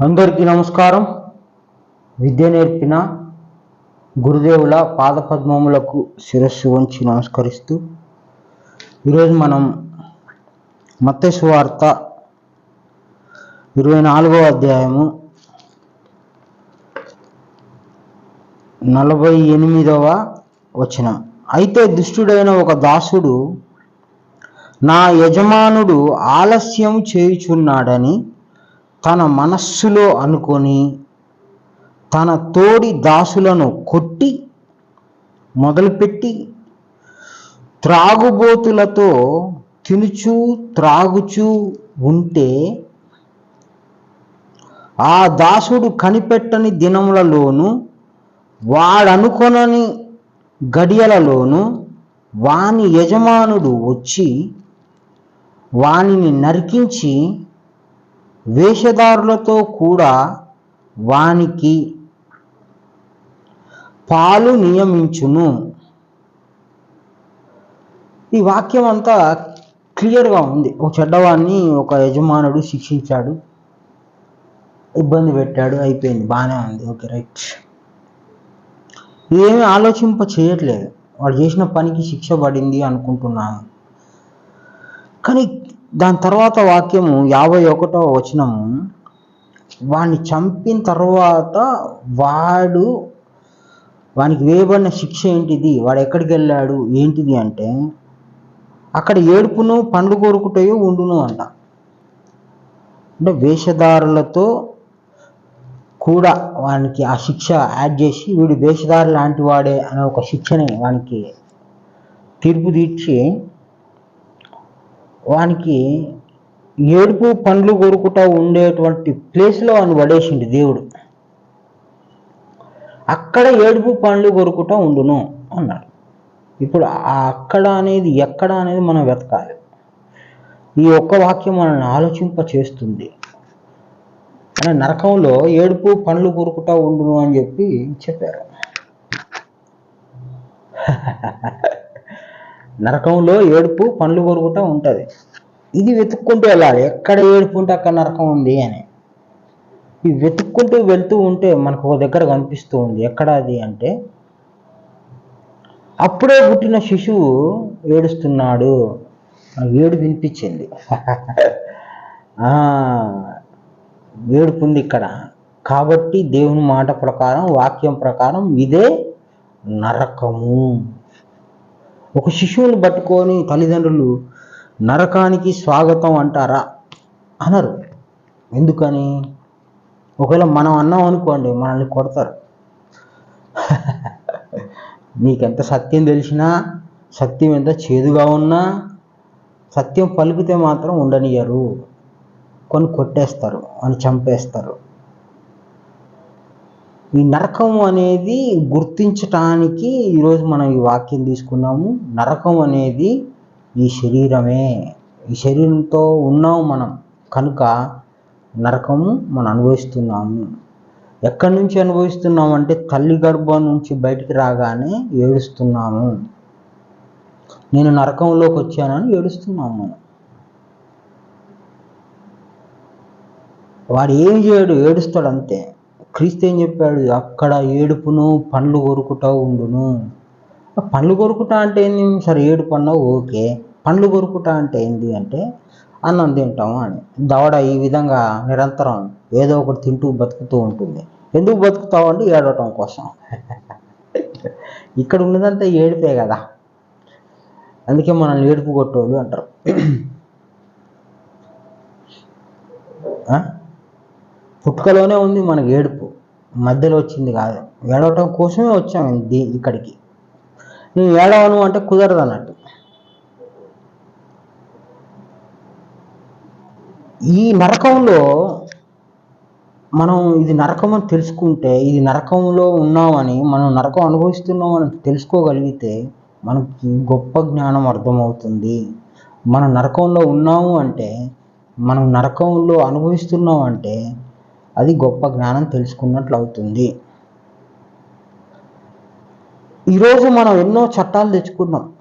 అందరికీ నమస్కారం. విద్య నేర్పిన గురుదేవుల పాదపద్మములకు శిరస్సు వంచి నమస్కరిస్తూ ఈరోజు మనం మత్తయి వార్త ఇరవై నాలుగవ అధ్యాయము నలభై ఎనిమిదవ వచనం. అయితే దుష్టుడైన ఒక దాసుడు నా యజమానుడు ఆలస్యం చేయుచున్నాడని తన మనస్సులో అనుకొని తన తోడి దాసులను కొట్టి మొదలుపెట్టి త్రాగుబోతులతో తినుచు త్రాగుచూ ఉంటే ఆ దాసుడు కనిపెట్టని దినములలోను వాడనుకొనని గడియలలోను వాని యజమానుడు వచ్చి వానిని నరికించి వేషధారులతో కూడా వానికి పాలు నియమించును. ఈ వాక్యం అంతా క్లియర్గా ఉంది. ఒక చెడ్డవాడిని ఒక యజమానుడు శిక్షించాడు. ఇబ్బంది పెట్టాడు అయిపోయింది బాగానే ఉంది ఓకే రైట్. ఏమి ఆలోచింప చేయట్లేదు. వాడు చేసిన పనికి శిక్ష పడింది అనుకుంటున్నాను. కానీ దాని తర్వాత వాక్యము యాభై ఒకటో వచనము. వాడిని చంపిన తర్వాత వాడు వానికి వేయబడిన శిక్ష ఏంటిది? వాడు ఎక్కడికి వెళ్ళాడు? ఏంటిది అంటే అక్కడ ఏడుపును పండ్లు కోరుకుంటాయో ఉండును అంట. అంటే వేషధారులతో కూడా వానికి ఆ శిక్ష యాడ్ చేసి వీడు వేషధారు లాంటి వాడే అనే ఒక శిక్షని వానికి తీర్పు తీర్చి వానికి ఏడుపు పండ్లు కొరుకుట ఉండేటువంటి ప్లేస్లో వాడిని పడేసిండు దేవుడు. అక్కడ ఏడుపు పండ్లు కొరుకుట ఉండును అన్నాడు. ఇప్పుడు అక్కడ అనేది ఎక్కడ అనేది మనం వెతకాలి. ఈ ఒక్క వాక్యం మనల్ని ఆలోచింప చేస్తుంది. అంటే నరకంలో ఏడుపు పండ్లు కొరుకుట ఉండును అని చెప్పి చెప్పారు. నరకంలో ఏడుపు పండ్లు కొరుకుటా ఉంటుంది. ఇది వెతుక్కుంటూ వెళ్ళాలి. ఎక్కడ ఏడుపుంటే అక్కడ నరకం ఉంది అని. ఈ వెతుక్కుంటూ వెళ్తూ ఉంటే మనకు ఒక దగ్గర కనిపిస్తూ ఉంది. ఎక్కడ అది అంటే అప్పుడే పుట్టిన శిశువు ఏడుస్తున్నాడు. ఏడు వినిపించింది. ఆ, ఏడుపు ఉంది ఇక్కడ. కాబట్టి దేవుని మాట ప్రకారం వాక్యం ప్రకారం ఇదే నరకము. ఒక శిశువుని పట్టుకొని తల్లిదండ్రులు నరకానికి స్వాగతం అంటారా? అనరు. ఎందుకని? ఒకవేళ మనం అన్నాం అనుకోండి మనల్ని కొడతారు. నీకెంత సత్యం తెలిసినా సత్యం ఎంత చేదుగా ఉన్నా సత్యం పలికితే మాత్రం ఉండనియరు కొన్ని కొట్టేస్తారు అని చంపేస్తారు. ఈ నరకం అనేది గుర్తించటానికి ఈరోజు మనం ఈ వాక్యం తీసుకున్నాము. నరకం అనేది ఈ శరీరమే ఈ శరీరంతో ఉన్నాము మనం. కనుక నరకము మనం అనుభవిస్తున్నాము. ఎక్కడి నుంచి అనుభవిస్తున్నాము అంటే తల్లి గర్భం నుంచి బయటికి రాగానే ఏడుస్తున్నాము. నేను నరకంలోకి వచ్చానని ఏడుస్తున్నాము. మనం వాడు ఏం చేయడు? ఏడుస్తాడు అంతే క్రీస్తు ఏం చెప్పాడు? అక్కడ ఏడుపును పండ్లు కొరుకుట ఉండును. పండ్లు కొరుకుట అంటే ఏంది? సరే ఏడుపు అన్నావు ఓకే. పండ్లు కొరుకుట అంటే ఏంటి అంటే అన్నం తింటాము అని. దవడ ఈ విధంగా నిరంతరం ఏదో ఒకటి తింటూ బతుకుతూ ఉంటుంది. ఎందుకు బతుకుతావు అంటే ఏడవటం కోసం. ఇక్కడ ఉన్నదంతా ఏడిపే కదా. అందుకే మనల్ని ఏడుపు కొట్టోళ్ళు అంటారు. పుట్టుకలోనే ఉంది మనకి ఏడుపు. మధ్యలో వచ్చింది కాదు. ఏడవటం కోసమే వచ్చాము దీ ఇక్కడికి. నువ్వు ఏడవను అంటే కుదరదు అన్నట్టు ఈ నరకంలో మనం ఇది నరకం అని తెలుసుకుంటే ఇది నరకంలో ఉన్నామని మనం నరకం అనుభవిస్తున్నామని తెలుసుకోగలిగితే మనకి గొప్ప జ్ఞానం అర్థమవుతుంది. మనం నరకంలో ఉన్నాము అంటే మనం నరకంలో అనుభవిస్తున్నాం అంటే అది గొప్ప జ్ఞానం తెలుసుకున్నట్లు అవుతుంది ఈరోజు మనం ఎన్నో చట్టాలు తెచ్చుకున్నాం.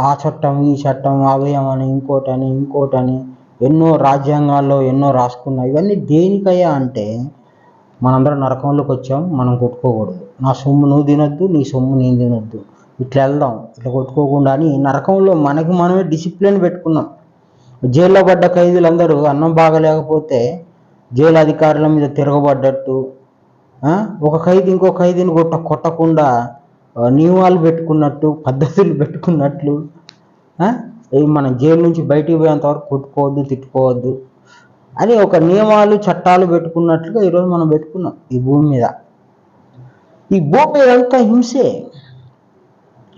ఆ చట్టం ఈ చట్టం అవయమని ఇంకోటని ఇంకోటని ఎన్నో రాజ్యాంగాల్లో ఎన్నో రాసుకున్నాయి. ఇవన్నీ దేనికయ్యా అంటే మనందరం నరకంలోకి వచ్చాం మనం కొట్టుకోకూడదు. నా సొమ్ము నువ్వు తినొద్దు నీ సొమ్ము నేను తినొద్దు. ఇట్లా వెళ్దాం ఇట్లా కొట్టుకోకుండా అని నరకంలో మనకి మనమే డిసిప్లిన్ పెట్టుకున్నాం. జైల్లో పడ్డ ఖైదీలందరూ అన్నం బాగలేకపోతే జైలు అధికారుల మీద తిరగబడ్డట్టు ఒక ఖైదీ ఇంకో ఖైదీని కొట్ట కొట్టకుండా నియమాలు పెట్టుకున్నట్టు పద్ధతులు పెట్టుకున్నట్లు ఇవి మనం జైలు నుంచి బయటికి పోయేంత వరకు కొట్టుకోవద్దు తిట్టుకోవద్దు. అని ఒక నియమాలు చట్టాలు పెట్టుకున్నట్లుగా ఈరోజు మనం పెట్టుకున్నాం ఈ భూమి మీద. ఈ భూమి మీద అంతా హింసే.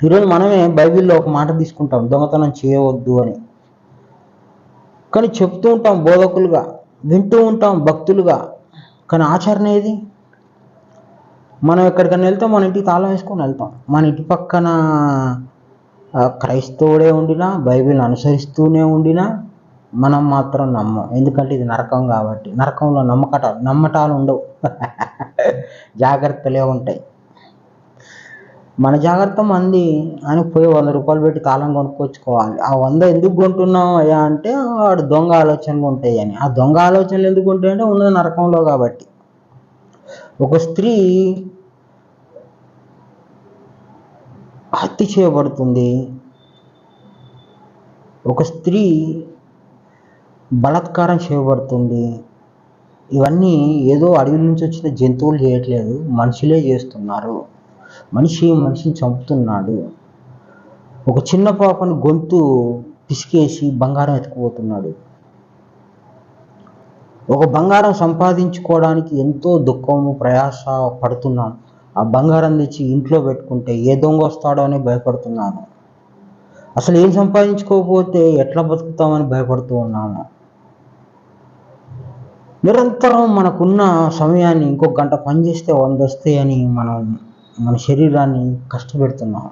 ఈరోజు మనమే బైబిల్లో ఒక మాట తీసుకుంటాం దొంగతనం చేయవద్దు అని. కానీ చెప్తూ ఉంటాం బోధకులుగా వింటూ ఉంటాం భక్తులుగా. కానీ ఆచరణ ఏది? మనం ఎక్కడికైనా వెళ్తాం మన ఇంటికి తాళం వేసుకొని వెళ్తాం. మన ఇంటి పక్కన క్రైస్తవుడే ఉండినా బైబిల్ని అనుసరిస్తూనే ఉండినా మనం మాత్రం నమ్మం. ఎందుకంటే ఇది నరకం కాబట్టి. నరకంలో నమ్మకట నమ్మటాలు ఉండవు. జాగ్రత్తలే ఉంటాయి. మన జాగ్రత్త మంది అని పోయి వంద రూపాయలు పెట్టి తాళం కొనుక్కొచ్చుకోవాలి. ఆ వంద ఎందుకు కొంటున్నాం అయ్యా అంటే వాడు దొంగ ఆలోచనలు ఉంటాయి అని ఆ దొంగ ఆలోచనలు ఎందుకు ఉంటాయంటే ఉన్నది నరకంలో కాబట్టి. ఒక స్త్రీ హత్య చేయబడుతుంది. ఒక స్త్రీ బలాత్కారం చేయబడుతుంది. ఇవన్నీ ఏదో అడవి నుంచి వచ్చిన జంతువులు చేయట్లేదు మనుషులే చేస్తున్నారు. మనిషి మనిషిని చంపుతున్నాడు. ఒక చిన్న పాపని గొంతు పిసికేసి బంగారం ఎత్తుకుపోతున్నాడు. ఒక బంగారం సంపాదించుకోవడానికి ఎంతో దుఃఖము ప్రయాస పడుతున్నాం. ఆ బంగారం తెచ్చి ఇంట్లో పెట్టుకుంటే ఏ దొంగ వస్తాడో అని భయపడుతున్నాను అసలు ఏం సంపాదించుకోకపోతే ఎట్లా బతుకుతామని భయపడుతూ ఉన్నాము. నిరంతరం మనకున్న సమయాన్ని ఇంకొక గంట పని చేస్తే వంద వస్తాయని మనం మన శరీరాన్ని కష్టపెడుతున్నాం.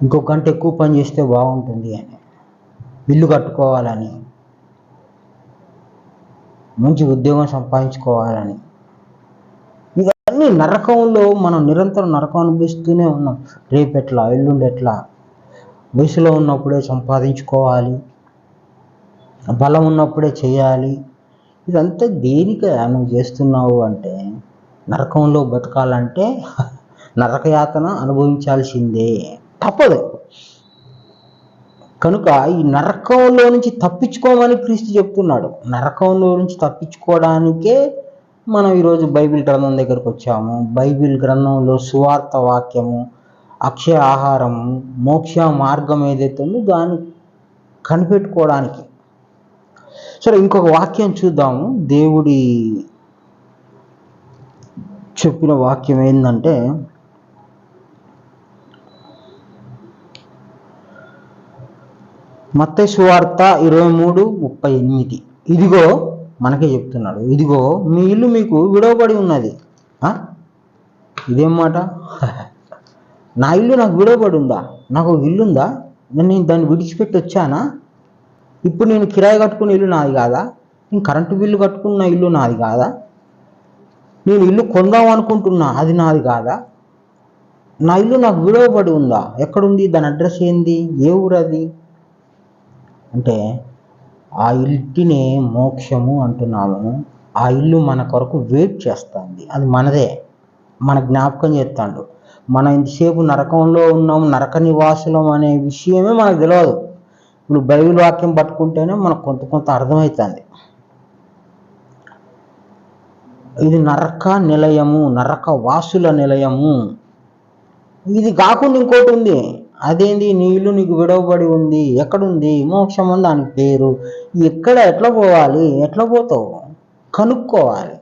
ఇంకొక గంట ఎక్కువ పని చేస్తే బాగుంటుంది అని ఇల్లు కట్టుకోవాలని మంచి ఉద్యోగం సంపాదించుకోవాలని. ఇవన్నీ నరకంలో మనం నిరంతరం నరకం అనుభవిస్తూనే ఉన్నాం. రేపు ఎట్లా? ఎల్లుండి ఎట్లా? వయసులో ఉన్నప్పుడే సంపాదించుకోవాలి. బలం ఉన్నప్పుడే చేయాలి. ఇదంతా దేనికి నువ్వు చేస్తున్నావు అంటే నరకంలో బతకాలంటే నరకయాతన అనుభవించాల్సిందే. తప్పదు. కనుక ఈ నరకంలో నుంచి తప్పించుకోమని క్రీస్తు చెప్తున్నాడు. నరకంలో నుంచి తప్పించుకోవడానికే మనం ఈరోజు బైబిల్ గ్రంథం దగ్గరకు వచ్చాము. బైబిల్ గ్రంథంలో సువార్త వాక్యము అక్షయ ఆహారము మోక్ష మార్గం ఏదైతే ఉందో దాన్ని కనిపెట్టుకోవడానికి. సరే ఇంకొక వాక్యం చూద్దాము. దేవుడి చెప్పిన వాక్యం ఏంటంటే మత్స్య సువార్త ఇరవై మూడు ముప్పై ఎనిమిది. ఇదిగో మనకే చెప్తున్నాడు. ఇదిగో మీ ఇల్లు మీకు విడవబడి ఉన్నది. ఇదేం మాట? నా ఇల్లు నాకు విడవబడి ఉందా? నాకు ఒక ఇల్లు ఉందా? నేను దాన్ని విడిచిపెట్టి వచ్చానా? ఇప్పుడు నేను కిరాయి కట్టుకున్న ఇల్లు నాది కాదా? నేను కరెంటు బిల్లు కట్టుకున్న ఇల్లు నాది కాదా? నేను ఇల్లు కొందాం అనుకుంటున్నా అది నాది కాదా? నా ఇల్లు నాకు విడవబడి ఉందా? ఎక్కడుంది? దాని అడ్రస్ ఏంది? ఏ ఊరు అది? అంటే ఆ ఇంటినే మోక్షము అంటున్నాము. ఆ ఇల్లు మన కొరకు వెయిట్ చేస్తుంది. అది మనదే. మన జ్ఞాపకం చేస్తాడు. మనం ఇంతసేపు నరకంలో ఉన్నాం నరక నివాసులం అనే విషయమే మనకు తెలియదు ఇప్పుడు బైబిల్ వాక్యం పట్టుకుంటేనే మనకు కొంత కొంత అర్థమవుతుంది. ఇది నరక నిలయము నరక వాసుల నిలయము. ఇది కాకుండా ఇంకోటి ఉంది. అదేంది? నీ ఇల్లు నీకు విడవబడి ఉంది. ఎక్కడుంది? మోక్షం అని దానికి పేరు. ఎక్కడ ఎట్లా పోవాలి? ఎట్లా పోతావు? కనుక్కోవాలి.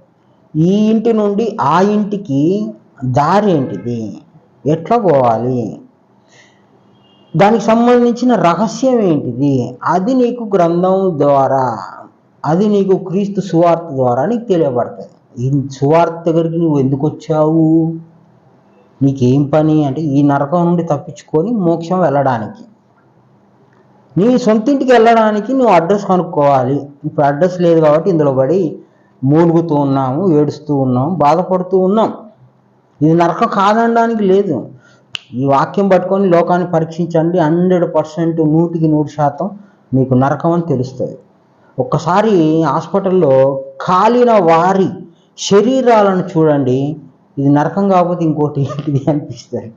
ఈ ఇంటి నుండి ఆ ఇంటికి దారి ఏంటిది? ఎట్లా పోవాలి? దానికి సంబంధించిన రహస్యం ఏంటిది? అది నీకు గ్రంథం ద్వారా అది నీకు క్రీస్తు సువార్త ద్వారా నీకు తెలియబడుతుంది ఈ సువార్త దగ్గరికి నువ్వు ఎందుకు వచ్చావు? నీకేం పని అంటే ఈ నరకం నుండి తప్పించుకొని మోక్షం వెళ్ళడానికి. నీ సొంత ఇంటికి వెళ్ళడానికి నువ్వు అడ్రస్ కనుక్కోవాలి. ఇప్పుడు అడ్రస్ లేదు కాబట్టి ఇందులో పడి మూలుగుతూ ఉన్నాము ఏడుస్తూ ఉన్నాము బాధపడుతూ ఉన్నాం. ఇది నరకం కాదనడానికి లేదు. ఈ వాక్యం పట్టుకొని లోకాన్ని పరీక్షించండి. హండ్రెడ్ పర్సెంట్ నూటికి నూరు శాతం మీకు నరకం అని తెలుస్తుంది. ఒక్కసారి హాస్పిటల్లో కాలిన వారి శరీరాలను చూడండి. ఇది నరకం కాకపోతే ఇంకోటి ఏంటిది అనిపిస్తుంది.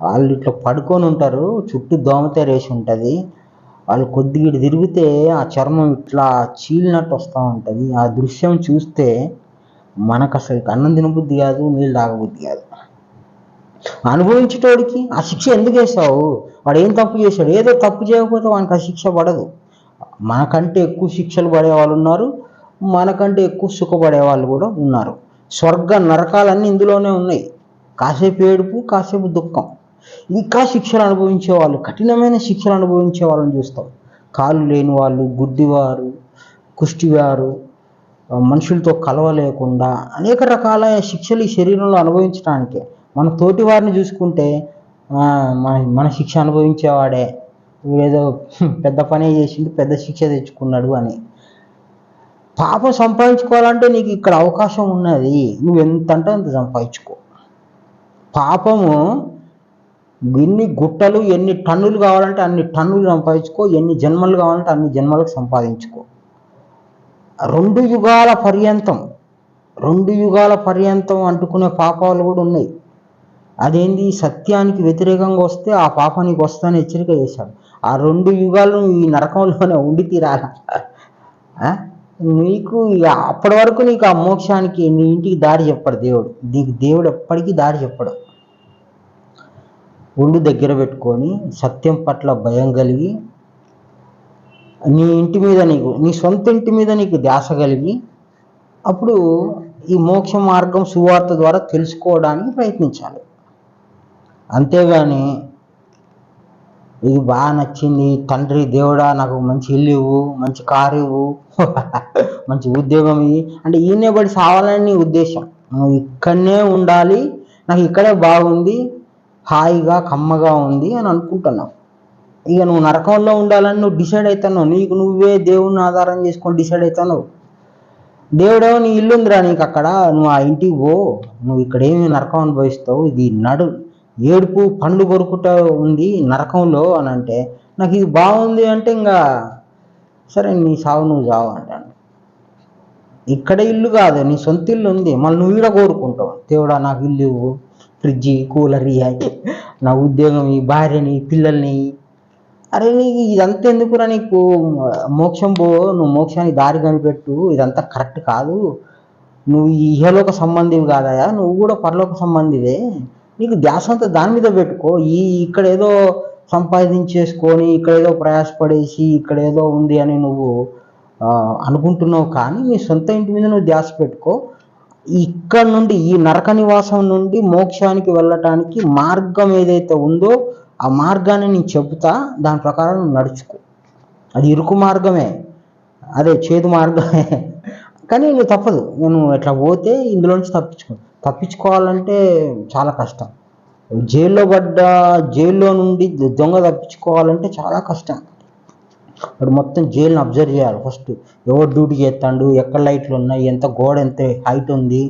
వాళ్ళు ఇట్లా పడుకొని ఉంటారు చుట్టూ దోమతే వేసి ఉంటుంది. వాళ్ళు కొద్దిగా తిరిగితే ఆ చర్మం ఇట్లా చీలినట్టు వస్తూ ఉంటుంది. ఆ దృశ్యం చూస్తే మనకు అసలు అన్నం తినబుద్ధి కాదు నీళ్ళు తాగబుద్ధి కాదు. అనుభవించేటోడికి ఆ శిక్ష ఎందుకు వేసావు వాడు ఏం తప్పు చేశాడు? ఏదో తప్పు చేయకపోతే వానికి ఆ శిక్ష పడదు. మనకంటే ఎక్కువ శిక్షలు పడే వాళ్ళు ఉన్నారు మనకంటే ఎక్కువ సుఖపడే వాళ్ళు కూడా ఉన్నారు. స్వర్గ నరకాలన్నీ ఇందులోనే ఉన్నాయి. కాసేపు ఏడుపు కాసేపు దుఃఖం. ఇంకా శిక్షలు అనుభవించే వాళ్ళు కఠినమైన శిక్షలు అనుభవించే వాళ్ళని చూస్తాం. కాళ్ళు లేని వాళ్ళు గుడ్డివారు కుష్టివారు మనుషులతో కలవలేకుండా అనేక రకాల శిక్షలు ఈ శరీరంలో అనుభవించడానికి మన తోటి వారిని చూసుకుంటే మన మన శిక్ష అనుభవించేవాడే. వీడేదో పెద్ద పనే చేసిండు పెద్ద శిక్ష తెచ్చుకున్నాడు అని. పాపం సంపాదించుకోవాలంటే నీకు ఇక్కడ అవకాశం ఉన్నది. నువ్వు ఎంత అంటే అంత సంపాదించుకో. పాపము ఎన్ని గుట్టలు ఎన్ని టన్నులు కావాలంటే అన్ని టన్నులు సంపాదించుకో. ఎన్ని జన్మలు కావాలంటే అన్ని జన్మలకు సంపాదించుకో. రెండు యుగాల పర్యంతం రెండు యుగాల పర్యంతం అంటుకునే పాపాలు కూడా ఉన్నాయి. అదేంది? సత్యానికి వ్యతిరేకంగా వస్తే ఆ పాప నీకు వస్తానని హెచ్చరిక చేశాడు. ఆ రెండు యుగాలు ఈ నరకంలోనే ఉండి తీరాల? నీకు ఇక అప్పటి వరకు నీకు ఆ మోక్షానికి నీ ఇంటికి దారి చెప్పడు దేవుడు. నీకు దేవుడు ఎప్పటికీ దారి చెప్పడు. ఒళ్ళు దగ్గర పెట్టుకొని సత్యం పట్ల భయం కలిగి నీ ఇంటి మీద నీకు నీ సొంత ఇంటి మీద నీకు ధ్యాస కలిగి అప్పుడు ఈ మోక్ష మార్గం సువార్త ద్వారా తెలుసుకోవడానికి ప్రయత్నించాలి. అంతేగాని ఇది బాగా నచ్చింది. తండ్రి దేవుడా నాకు మంచి ఇల్లు ఇవ్వు మంచి కారు ఇవ్వు. మంచి ఉద్యోగం ఇది. అంటే ఈయనే పడి సావాలని నీ ఉద్దేశం. నువ్వు ఇక్కడనే ఉండాలి. నాకు ఇక్కడే బాగుంది. హాయిగా కమ్మగా ఉంది అని అనుకుంటున్నావు. ఇక నువ్వు నరకంలో ఉండాలని నువ్వు డిసైడ్ అవుతున్నావు నీకు నువ్వే దేవుడిని ఆధారం చేసుకొని డిసైడ్ అవుతున్నావు దేవుడేమో నీ ఇల్లు ఉందిరా నీకు అక్కడ. నువ్వు ఆ ఇంటికి పో. నువ్వు ఇక్కడేమి నరకం అనుభవిస్తావు. ఇది నడు. ఏడుపు పండ్లు కొరుకుట ఉంది నరకంలో అని అంటే నాకు ఇది బాగుంది అంటే ఇంకా సరే నీ సావు నువ్వు చావు అంటాను ఇక్కడ ఇల్లు కాదు నీ సొంత ఇల్లు ఉంది మళ్ళీ నువ్వు ఈడ కోరుకుంటావు. దేవుడా నాకు ఇల్లు ఫ్రిడ్జ్ కూలర్ ఇయ్యి నా ఉద్యోగం ఈ భార్యని పిల్లల్ని అరే నీకు ఇదంతా ఎందుకురా నీకు? మోక్షం పో నువ్వు మోక్షానికి దారి కనిపెట్టు ఇదంతా కరెక్ట్ కాదు. నువ్వు ఇహలోక సంబంధివి కాదయా? నువ్వు కూడా పరలోక సంబంధివే. నీకు ధ్యాస అంతా దాని మీద పెట్టుకో. ఈ ఇక్కడ ఏదో సంపాదించేసుకొని ఇక్కడ ఏదో ప్రయాసపడేసి ఇక్కడ ఏదో ఉంది అని నువ్వు అనుకుంటున్నావు కానీ నీ సొంత ఇంటి మీద నువ్వు ధ్యాస పెట్టుకో. ఇక్కడ నుండి ఈ నరక నివాసం నుండి మోక్షానికి వెళ్ళటానికి మార్గం ఏదైతే ఉందో ఆ మార్గాన్ని నేను చెబుతా. దాని ప్రకారం నువ్వు నడుచుకో. అది ఇరుకు మార్గమే. అదే చేదు మార్గమే. కానీ నువ్వు తప్పదు. నేను ఇట్లా పోతే ఇందులోంచి తప్పించుకో. తప్పించుకోవాలంటే చాలా కష్టం. జైల్లో పడ్డ జైల్లో నుండి దొంగ తప్పించుకోవాలంటే చాలా కష్టం. వాడు మొత్తం జైలుని అబ్జర్వ్ చేయాలి ఫస్ట్. ఎవరు డ్యూటీ చేస్తాడు ఎక్కడ లైట్లు ఉన్నాయి ఎంత గోడ ఎంత హైట్ ఉంది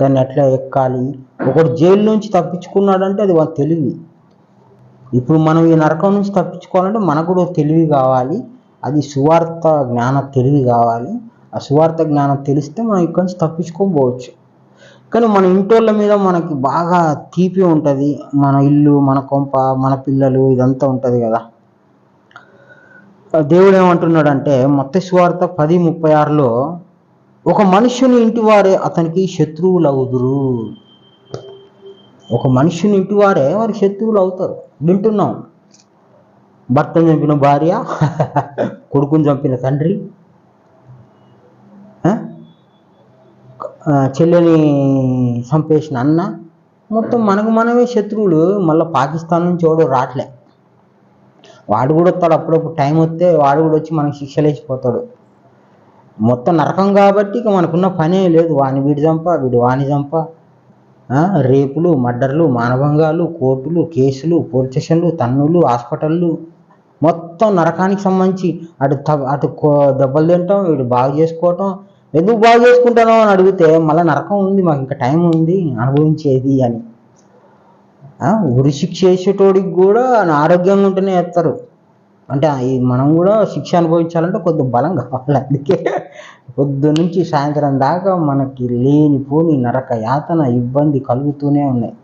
దాన్ని ఎట్లా ఎక్కాలి? ఒకడు జైలు నుంచి తప్పించుకున్నాడంటే అది వాళ్ళ తెలివి. ఇప్పుడు మనం ఈ నరకం నుంచి తప్పించుకోవాలంటే మనకు కూడా తెలివి కావాలి. అది సువార్త జ్ఞాన తెలివి కావాలి. ఆ సువార్త జ్ఞానం తెలిస్తే మనం ఇక్కడి నుంచి తప్పించుకోకపోవచ్చు కానీ మన ఇంటోళ్ళ మీద మనకి బాగా తీపి ఉంటుంది. మన ఇల్లు మన కొంప మన పిల్లలు ఇదంతా ఉంటుంది కదా. దేవుడు ఏమంటున్నాడంటే మొత్త స్వార్థ పది ముప్పై ఆరులో ఒక మనుషుని ఇంటి వారే అతనికి శత్రువులు అవుదురు ఒక మనుషుని ఇంటి వారే వారి శత్రువులు అవుతారు వింటున్నాం. భర్తను చంపిన భార్య కొడుకుని చంపిన తండ్రి ఆ? ఆ, చెల్లెని చంపేసిన అన్న. మొత్తం మనకు మనమే శత్రువులు. మళ్ళీ పాకిస్తాన్ నుంచి ఎవడో రావట్లే వాడు కూడా వస్తాడు. అప్పుడప్పుడు టైం వస్తే వాడు కూడా వచ్చి మనకి శిక్షలేసిపోతాడు మొత్తం నరకం కాబట్టి ఇక మనకున్న పనే లేదు. వాని వీడి చంప వీడు వాని చంప. రేపులు మర్డర్లు మానభంగాలు కోర్టులు కేసులు పోలీస్ స్టేషన్లు తన్నులు హాస్పిటళ్ళు. మొత్తం నరకానికి సంబంధించి అటు అటు కో- దెబ్బలు తింటాం వీడు బాగు చేసుకోవటం. ఎందుకు బాగు చేసుకుంటానో అని అడిగితే మళ్ళీ నరకం ఉంది మాకు ఇంకా టైం ఉంది అనుభవించేది అని. ఉరి శిక్ష చేసేటోడికి కూడా ఆరోగ్యంగా ఉంటేనే వేస్తారు అంటే ఈ మనం కూడా శిక్ష అనుభవించాలంటే కొద్ది బలం కావాలి అందుకే. పొద్దు నుంచి సాయంత్రం దాకా మనకి లేనిపోని నరక యాతన ఇబ్బంది కలుగుతూనే ఉన్నాయి.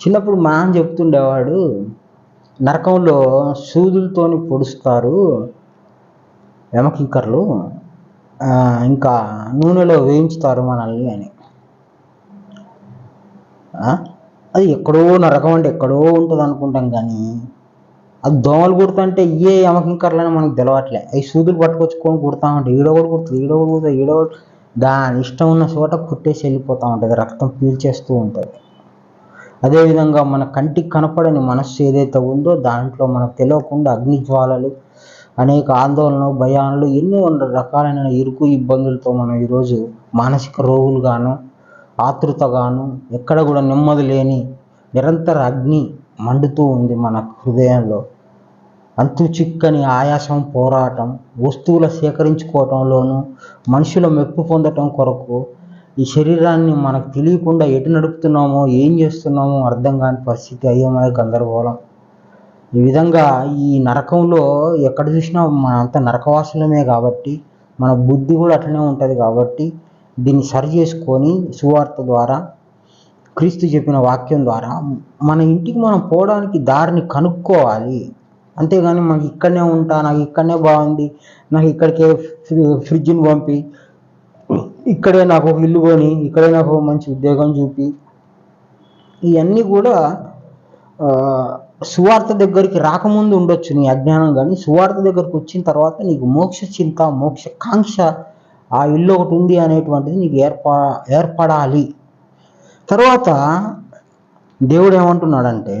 చిన్నప్పుడు మా అని చెప్తుండేవాడు నరకంలో సూదులతోని పొడుస్తారు వెమకింకర్లు ఇంకా నూనెలో వేయించుతారు మనల్ని అని. అది ఎక్కడో నరకం అంటే ఎక్కడో ఉంటుంది అనుకుంటాం కానీ అది దోమలు కుడుతుంటే ఏ యమకింకర్లని మనకు తెలవట్లే. అవి సూదులు పట్టుకొచ్చుకొని కుడతా ఉంటాయి ఈడో కూడా కుడుతుంది ఈడో కూడా కుడుతుంది ఈడో దాని ఇష్టం ఉన్న చోట కుట్టేసి వెళ్ళిపోతూ ఉంటుంది రక్తం పీల్చేస్తూ ఉంటుంది. అదేవిధంగా మన కంటికి కనపడని మనస్సు ఏదైతే ఉందో దాంట్లో మనకు తెలియకుండా అగ్ని జ్వాలలు అనేక ఆందోళనలు భయాలు ఎన్నో రకాలైన ఇరుకు ఇబ్బందులతో మనం ఈరోజు మానసిక రోగులుగాను ఆతృతగాను ఎక్కడ కూడా నెమ్మది లేని నిరంతర అగ్ని మండుతూ ఉంది మన హృదయంలో. అంతు చిక్కని ఆయాసం పోరాటం వస్తువుల సేకరించుకోవటంలోనూ మనుషుల మెప్పు పొందటం కొరకు ఈ శరీరాన్ని మనకు తెలియకుండా ఎటు నడుపుతున్నామో ఏం చేస్తున్నామో అర్థం కాని పరిస్థితి అయ్యమయ గందరగోళం. ఈ విధంగా ఈ నరకంలో ఎక్కడ చూసినా మనంతా నరకవాసులమే కాబట్టి మన బుద్ధి కూడా అట్లనే ఉంటుంది కాబట్టి దీన్ని సరి చేసుకొని సువార్త ద్వారా క్రీస్తు చెప్పిన వాక్యం ద్వారా మన ఇంటికి మనం పోవడానికి దారిని కనుక్కోవాలి. అంతేగాని మనకి ఇక్కడనే ఉంటా నాకు ఇక్కడనే బాగుంది నాకు ఇక్కడికే ఫ్రిడ్జ్ని పంపి ఇక్కడే నాకు ఒక ఇల్లు కొని ఇక్కడే నాకు మంచి ఉద్యోగం చూపి ఇవన్నీ కూడా సువార్త దగ్గరికి రాకముందు ఉండొచ్చు నీ అజ్ఞానం కానీ సువార్త దగ్గరికి వచ్చిన తర్వాత నీకు మోక్ష చింత మోక్ష కాంక్ష ఆ ఇల్లు ఒకటి ఉంది అనేటువంటిది నీకు ఏర్పా ఏర్పడాలి. తర్వాత దేవుడు ఏమంటున్నాడంటే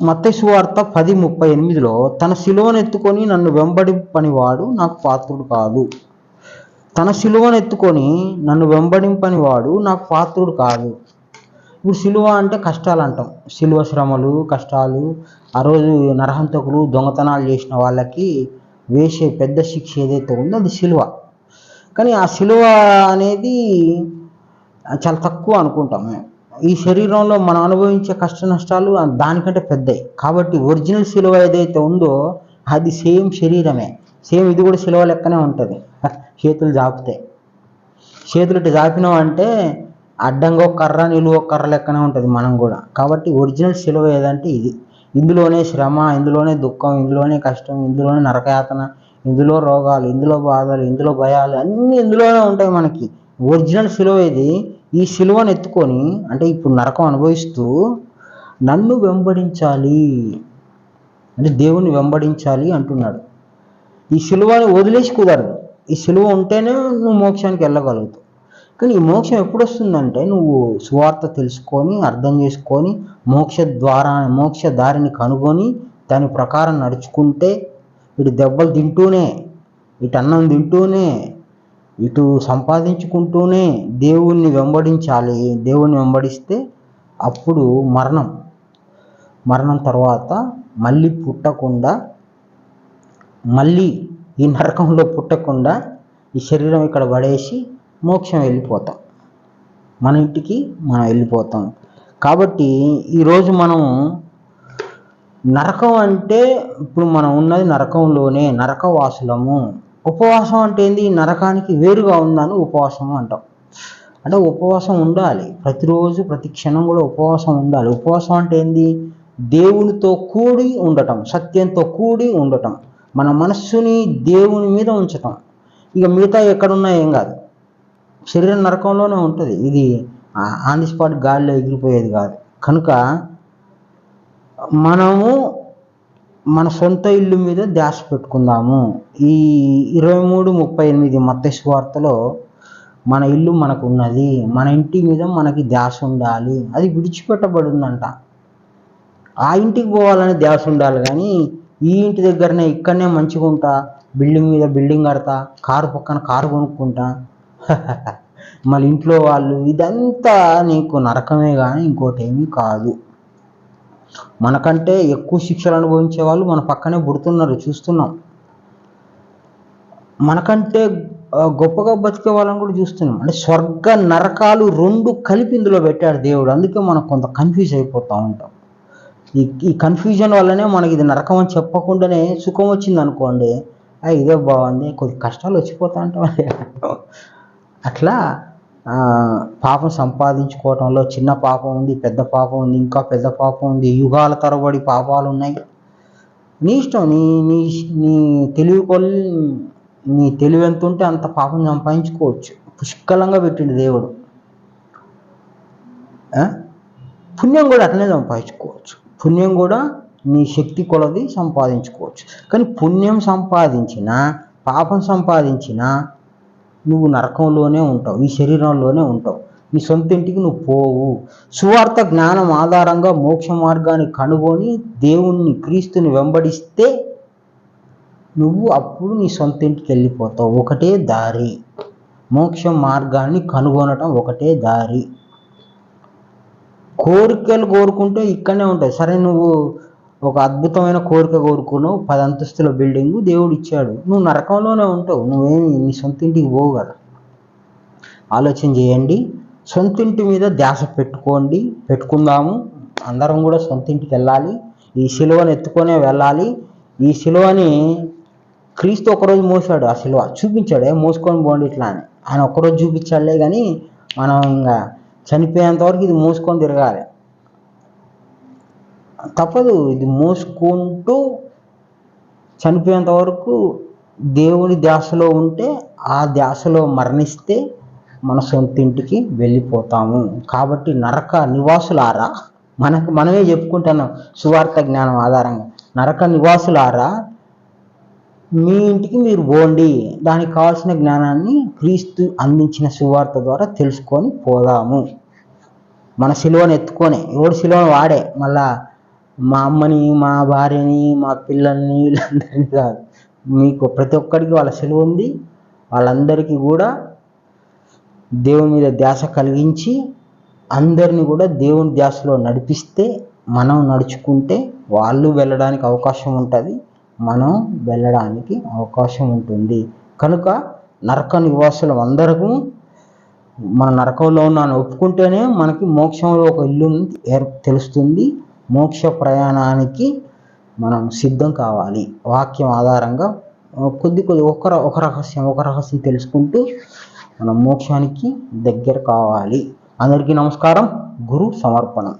మత్తే సువార్త పది ముప్పై ఎనిమిదిలో తన శిలువను ఎత్తుకొని నన్ను వెంబడింపనివాడు నాకు పాత్రుడు కాదు. తన శిలువను ఎత్తుకొని నన్ను వెంబడింపని వాడు నాకు పాత్రుడు కాదు. ఇప్పుడు సిలువ అంటే కష్టాలు అంటాం సిలువ శ్రమలు కష్టాలు ఆ రోజు నరహంతకులు దొంగతనాలు చేసిన వాళ్ళకి వేసే పెద్ద శిక్ష ఏదైతే ఉందో అది సిలువ. కానీ ఆ సిలువ అనేది చాలా తక్కువ అనుకుంటాం మేము. ఈ శరీరంలో మనం అనుభవించే కష్ట నష్టాలు దానికంటే పెద్దవి కాబట్టి ఒరిజినల్ సిలువ ఏదైతే ఉందో అది సేమ్ శరీరమే. సేమ్ ఇది కూడా సిలువ లెక్కనే ఉంటుంది. చేతులు జాపితే. చేతులు ఇటు జాపినావు అంటే అడ్డంగా కర్ర నిలువ కర్ర లెక్కనే ఉంటుంది మనం కూడా. కాబట్టి ఒరిజినల్ సిలువ ఏదంటే ఇది. ఇందులోనే శ్రమ ఇందులోనే దుఃఖం ఇందులోనే కష్టం ఇందులోనే నరకయాతన ఇందులో రోగాలు ఇందులో బాధలు ఇందులో భయాలు అన్నీ ఇందులోనే ఉంటాయి మనకి. ఒరిజినల్ సిలువ ఇది ఈ సిలువను ఎత్తుకొని అంటే ఇప్పుడు నరకం అనుభవిస్తూ నన్ను వెంబడించాలి. అంటే దేవుని వెంబడించాలి అంటున్నాడు. ఈ సిలువని వదిలేసి కుదరదు. ఈ సిలువ ఉంటేనే నువ్వు మోక్షానికి వెళ్ళగలుగుతావు. కానీ ఈ మోక్షం ఎప్పుడు వస్తుందంటే నువ్వు సువార్త తెలుసుకొని అర్థం చేసుకొని మోక్ష ద్వారా మోక్ష దారిని కనుగొని దాని ప్రకారం నడుచుకుంటే ఇటు దెబ్బలు తింటూనే ఇటు అన్నం తింటూనే ఇటు సంపాదించుకుంటూనే దేవుణ్ణి వెంబడించాలి. దేవుణ్ణి వెంబడిస్తే అప్పుడు మరణం. మరణం తర్వాత మళ్ళీ పుట్టకుండా మళ్ళీ ఈ నరకంలో పుట్టకుండా ఈ శరీరం ఇక్కడ పడేసి మోక్షం వెళ్ళిపోతాం. మన ఇంటికి మనం వెళ్ళిపోతాం. కాబట్టి ఈరోజు మనం నరకం అంటే ఇప్పుడు మనం ఉన్నది నరకంలోనే నరకవాసులము. ఉపవాసం అంటే ఏంది? నరకానికి వేరుగా ఉందని ఉపవాసము అంటాం. అంటే ఉపవాసం ఉండాలి. ప్రతిరోజు ప్రతి క్షణం కూడా ఉపవాసం ఉండాలి. ఉపవాసం అంటే ఏంది? దేవునితో కూడి ఉండటం సత్యంతో కూడి ఉండటం. మన మనస్సుని దేవుని మీద ఉంచటం. ఇక మిగతా ఎక్కడున్నా ఏం కాదు. శరీరం నరకంలోనే ఉంటుంది. ఇది ఆన్ ది స్పాట్ గాలిలో ఎగిరిపోయేది కాదు. కనుక మనము మన సొంత ఇల్లు మీద ధ్యాస పెట్టుకుందాము. ఈ ఇరవై మూడు ముప్పై ఎనిమిది మత్స్య వార్తలో మన ఇల్లు మనకు ఉన్నది మన ఇంటి మీద మనకి ధ్యాస ఉండాలి. అది విడిచిపెట్టబడిందంట. ఆ ఇంటికి పోవాలని ధ్యాస ఉండాలి కానీ ఈ ఇంటి దగ్గరనే ఇక్కడనే మంచిగా ఉంటా బిల్డింగ్ మీద బిల్డింగ్ కడతా. కారు పక్కన కారు కొనుక్కుంటా. మళ్ళీ ఇంట్లో వాళ్ళు ఇదంతా నీకు నరకమే కానీ ఇంకోటి ఏమీ కాదు. మనకంటే ఎక్కువ శిక్షలు అనుభవించే వాళ్ళు మన పక్కనే పుడుతున్నారు చూస్తున్నాం. మనకంటే గొప్పగా బతికే వాళ్ళని కూడా చూస్తున్నాం. అంటే స్వర్గ నరకాలు రెండు కలిపి ఇందులో పెట్టాడు దేవుడు. అందుకే మనం కొంత కన్ఫ్యూజ్ అయిపోతూ ఉంటాం. ఈ ఈ కన్ఫ్యూజన్ వల్లనే మనకి ఇది నరకం అని చెప్పకుండానే సుఖం వచ్చింది అనుకోండి ఇదే బాగుంది కొద్ది కష్టాలు వచ్చిపోతా ఉంటాం. అట్లా పాపం సంపాదించుకోవటంలో చిన్న పాపం ఉంది పెద్ద పాపం ఉంది ఇంకా పెద్ద పాపం ఉంది యుగాల తరబడి పాపాలు ఉన్నాయి. నీ ఇష్టం నీ నీ నీ తెలివి కొల్ నీ తెలివి ఎంత ఉంటే అంత పాపం సంపాదించుకోవచ్చు. పుష్కలంగా పెట్టిండు దేవుడు. పుణ్యం కూడా అట్లనే సంపాదించుకోవచ్చు. పుణ్యం కూడా నీ శక్తి కొలది సంపాదించుకోవచ్చు. కానీ పుణ్యం సంపాదించిన పాపం సంపాదించిన నువ్వు నరకంలోనే ఉంటావు. ఈ శరీరంలోనే ఉంటావు. నీ సొంత ఇంటికి నువ్వు పోవు. సువార్త జ్ఞానం ఆధారంగా మోక్ష మార్గాన్ని కనుగొని దేవుణ్ణి క్రీస్తుని వెంబడిస్తే నువ్వు అప్పుడు నీ సొంత ఇంటికి వెళ్ళిపోతావు. ఒకటే దారి. మోక్ష మార్గాన్ని కనుగొనటం ఒకటే దారి. కోరికలు కోరుకుంటే ఇక్కడనే ఉంటాయి. సరే నువ్వు ఒక అద్భుతమైన కోరిక కోరుకున్నావు పది అంతస్తుల బిల్డింగ్ దేవుడు ఇచ్చాడు. నువ్వు నరకంలోనే ఉంటావు నువ్వేమి నీ సొంత ఇంటికి పోవు కదా. ఆలోచన చేయండి సొంత ఇంటి మీద ధ్యాస పెట్టుకోండి పెట్టుకుందాము అందరం కూడా సొంత ఇంటికి వెళ్ళాలి ఈ శిలువను ఎత్తుకొనే వెళ్ళాలి. ఈ సిలువని క్రీస్తు ఒకరోజు మోసాడు ఆ సిలువ చూపించాడు ఏ మోసుకొని పోండి ఇట్లా అని. ఆయన ఒకరోజు చూపించాడులే కానీ మనం ఇంకా చనిపోయేంత వరకు ఇది మోసుకొని తిరగాలి. తప్పదు. ఇది మోసుకుంటూ చనిపోయేంత వరకు దేవుని ధ్యాసలో ఉంటే ఆ ధ్యాసలో మరణిస్తే మన సొంత ఇంటికి వెళ్ళిపోతాము. కాబట్టి నరక నివాసులారా మనకు మనమే చెప్పుకుంటున్నాం సువార్త జ్ఞానం ఆధారంగా. నరక నివాసులారా మీ ఇంటికి మీరు పోండి. దానికి కావాల్సిన జ్ఞానాన్ని క్రీస్తు అందించిన సువార్త ద్వారా తెలుసుకొని పోదాము. మన సిలువను ఎత్తుకొని ఎవడు సిలువను వాడే మళ్ళా మా అమ్మని మా భార్యని మా పిల్లల్ని వీళ్ళందరినీ కాదు. మీకు ప్రతి ఒక్కరికి వాళ్ళ సెలవు ఉంది. వాళ్ళందరికీ కూడా దేవుని మీద ధ్యాస కలిగించి అందరినీ కూడా దేవుని ధ్యాసలో నడిపిస్తే మనం నడుచుకుంటే వాళ్ళు వెళ్ళడానికి అవకాశం ఉంటుంది. మనం వెళ్ళడానికి అవకాశం ఉంటుంది. కనుక నరక నివాసులం అందరకు మన నరకంలో ఉన్నాను ఒప్పుకుంటేనే మనకి మోక్షంలో ఒక ఇల్లు ఉంది, ఏర్ తెలుస్తుంది. మోక్ష ప్రయాణానికి మనం సిద్ధం కావాలి. వాక్యం ఆధారంగా కొద్ది కొద్ది ఒక ఒక రహస్యం ఒక రహస్యం తెలుసుకుంటూ మనం మోక్షానికి దగ్గర కావాలి. అందరికీ నమస్కారం. గురు సమర్పణం.